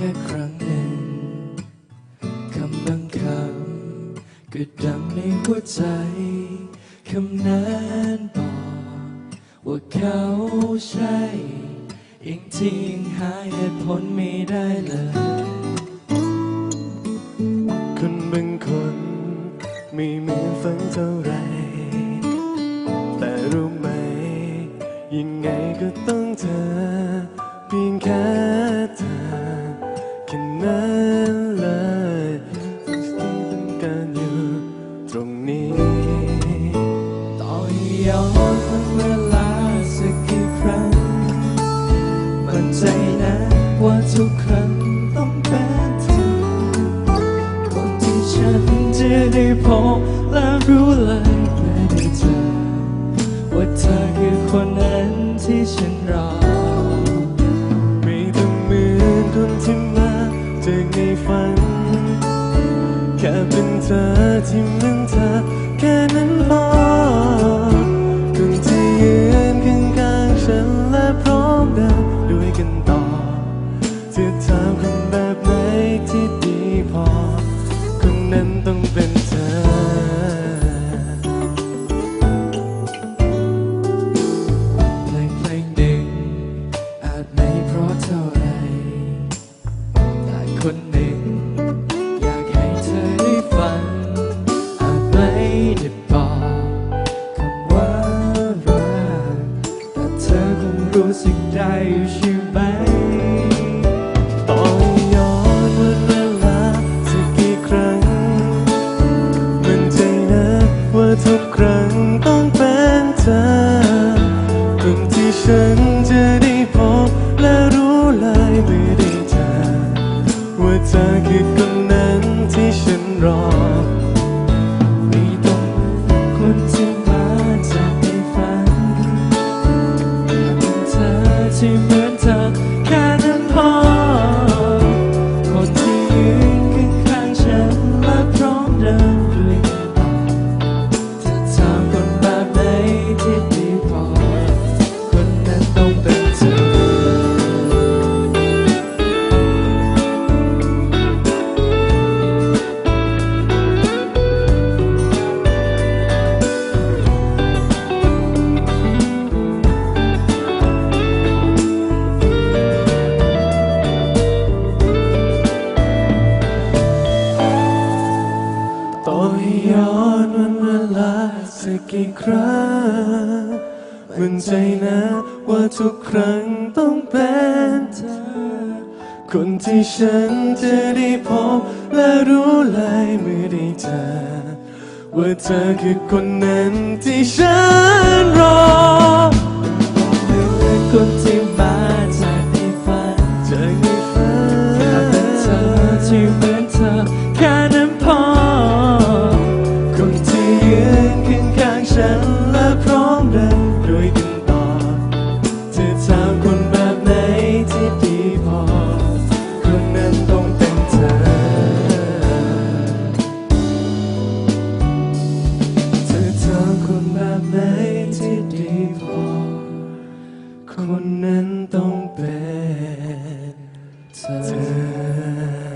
แค่ครั้งหนึ่งคำบางคำก็ดังในหัวใจคำนั้นบอกว่าเขาใช่ยังที่ยังหาเหตุผลไม่ได้เลยคนบางคนไม่เหมือนฝันเท่าไร แต่รู้ไหม ยังไงก็ต้องเธอเพียงแค่ นี้ ต่อให้ย้อนเวลาสักกี่ครั้ง มั่นใจนะว่าทุกครั้งต้องเป็นเธอคนที่ฉันจะได้พบและรู้เลยเมื่อได้เจอว่าเธอคือคนนั้นที่ฉันรอไม่ต้องเหมือนคนที่มาจากในฝัน แค่เป็นเธอที่เหมือนเธอแค่นั้นพอ รู้สึกได้อยู่ใช่ไหมต้องย้อนวันเวลาสักกี่ครั้ง มันใจนะว่าทุกครั้งต้องเป็นเธอคนที่ฉันจะได้พบและรู้เลยเมื่อได้เจอว่าเธอคือคน อแสักกี่ครั้งมั่นใจนะว่าทุกครั้งต้องเป็นเธอ คนที่ฉันจะได้พบและรู้เลยเมื่อได้เจอว่าเธอคือคนนั้นที่ฉันรอ 东北อ